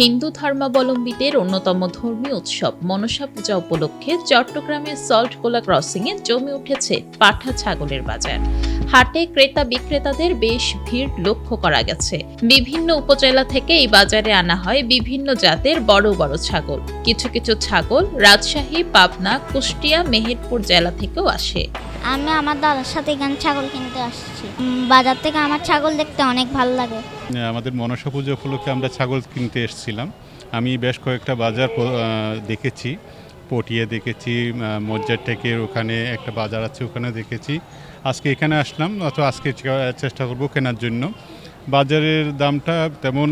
হিন্দু ধর্মাবলম্বীদের অন্যতম ধর্মীয় উৎসব মনসা পূজা উপলক্ষে চট্টগ্রামের সল্ট কোলা ক্রসিংয়ে জমে উঠেছে পাঠা ছাগলের বাজার। হাটে ক্রেতা বিক্রেতাদের বেশ ভিড় লক্ষ্য করা গেছে। বিভিন্ন উপজেলা থেকে এই বাজারে আনা হয় বিভিন্ন জাতের বড় বড় ছাগল। কিছু কিছু ছাগল রাজশাহী পাবনা কুষ্টিয়া মেহেরপুর জেলা থেকেও আসে। আমি আমার দাদার সাথে এখানে ছাগল কিনতে আসছি। বাজার থেকে আমার ছাগল দেখতে অনেক ভালো লাগে। আমাদের মনসা পুজো উপলক্ষে আমরা ছাগল কিনতে এসেছিলাম। আমি বেশ কয়েকটা বাজার দেখেছি। পটিয়ে দেখেছি মজ্জার টেকের ওখানে একটা বাজার আছে, ওখানে দেখেছি। আজকে এখানে আসলাম অত আজকে চেষ্টা করব কেনার জন্য। বাজারের দামটা তেমন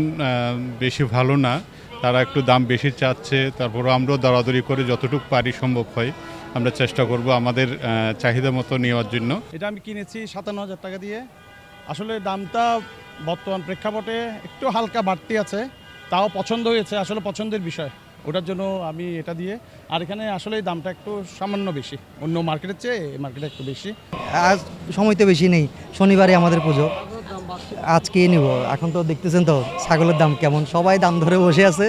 বেশি ভালো না। তারা একটু দাম বেশি চাচ্ছে তারপর আমরাও দরাদরি করে যতটুকু পারি সম্ভব হয়, আমরা চেষ্টা করব আমাদের চাহিদা মতো নেওয়ার জন্য। এটা আমি কিনেছি সাতান্ন হাজার টাকা দিয়ে। আসলে দামটা বর্তমান প্রেক্ষাপটে একটু হালকা বাড়তি আছে, তাও পছন্দ হয়েছে, আসলে পছন্দের বিষয়। ওটার জন্য আমি এটা দিয়ে আর এখানে আসলে দামটা একটু সামান্য বেশি। অন্য মার্কেটের চেয়ে এই মার্কেটে একটু বেশি। আজ সময় তো বেশি নেই শনিবারে আমাদের পুজো। আজকেই নিব এখন তো দেখতেছেন তো ছাগলের দাম কেমন। সবাই দাম ধরে বসে আছে।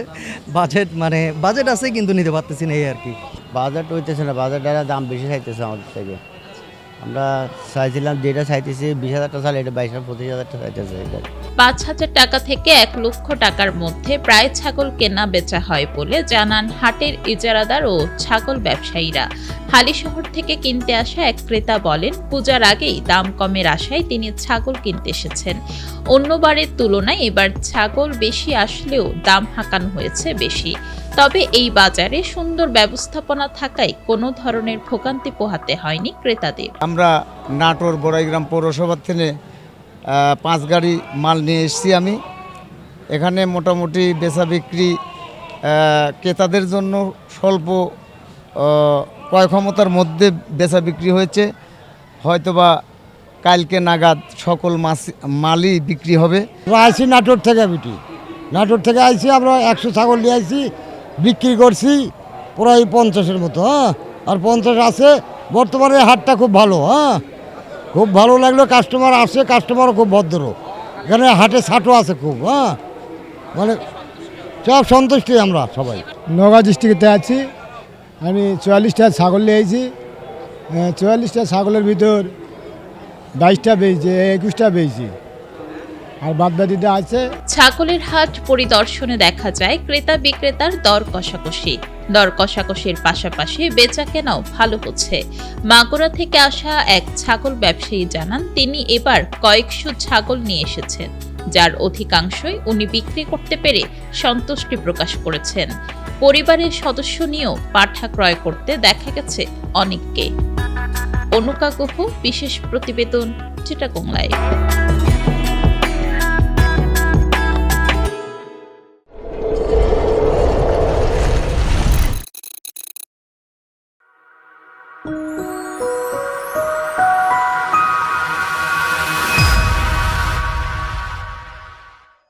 বাজেট মানে বাজেট আছে কিন্তু নিতে পারতেছি না এই আর কি। বাজার হইতেছে না বাজারটার দাম বেশি চাইতেছে আমাদের থেকে। আমরা চাইছিলাম যেটা চাইতেছি, বিশ হাজার টাকা এটা বাইশ হাজার, পঁচিশ হাজার টাকা চাইতেছে পাঁচ হাজার টাকা থেকে এক লক্ষ টাকার মধ্যে প্রায় ছাগল কেনা বেচা হয় বলে জানান হাটের ইজারাদার ও ছাগল ব্যবসায়ীরা। হালিশহর থেকে কিনতে আসা এক ক্রেতা বলেন, পূজার আগেই দাম কমের আশায় তিনি ছাগল কিনতে এসেছেন। অন্যবারের তুলনায় এবার ছাগল বেশি আসলেও দাম হাঁকানো হয়েছে বেশি। তবে এই বাজারে সুন্দর ব্যবস্থাপনা থাকায় কোনো ধরনের ভোগান্তি পোহাতে হয়নি ক্রেতাদের। আমরা নাটোর বড়াইগ্রাম পৌরসভার থেকে পাঁচ গাড়ি মাল নিয়ে এসেছি আমি। এখানে মোটামুটি বেচা বিক্রি ক্রেতাদের জন্য স্বল্প ক্রয় ক্ষমতার মধ্যে বেচা বিক্রি হয়েছে। হয়তোবা কালকে নাগাদ সকল মাছ মালই বিক্রি হবে। আমরা আইসি নাটোর থেকে বিটি। নাটোর থেকে আইসি আমরা একশো ছাগল নিয়ে আইসি বিক্রি করছি, প্রায় পঞ্চাশের মতো হ্যাঁ? আর পঞ্চাশ আছে, বর্তমানে হাটটা খুব ভালো হ্যাঁ? খুব ভালো লাগল কাস্টমার আসে কাস্টমারও খুব ভদ্র। এখানে হাটে ছাটও আছে খুব হ্যাঁ? মানে সব সন্তুষ্টি আমরা সবাই। নগাঁও ডিস্ট্রিক্টে আছি, আমি চুয়াল্লিশটা ছাগল নিয়েছি। চুয়াল্লিশটা ছাগলের ভিতর বাইশটা বেয়েছি একুশটা বেয়েছি আর বাদবাকিটা আছে। ছাগলের হাট পরিদর্শনে দেখা যায় ক্রেতা বিক্রেতার দর কষাকষি। দর কষাকষির পাশাপাশি বেচা কেনাও ভালো হচ্ছে। মাগুরা থেকে আসা এক ছাগল ব্যবসায়ী জানান, তিনি এবার কয়েকশো ছাগল নিয়ে এসেছেন, যার অধিকাংশই উনি বিক্রি করতে পেরে সন্তুষ্টি প্রকাশ করেছেন। পরিবারের সদস্য নিয়েও পাঠা ক্রয় করতে দেখা গেছে অনেককে। অনুকা গুহ, বিশেষ প্রতিবেদন, চিটাগং লাইভ।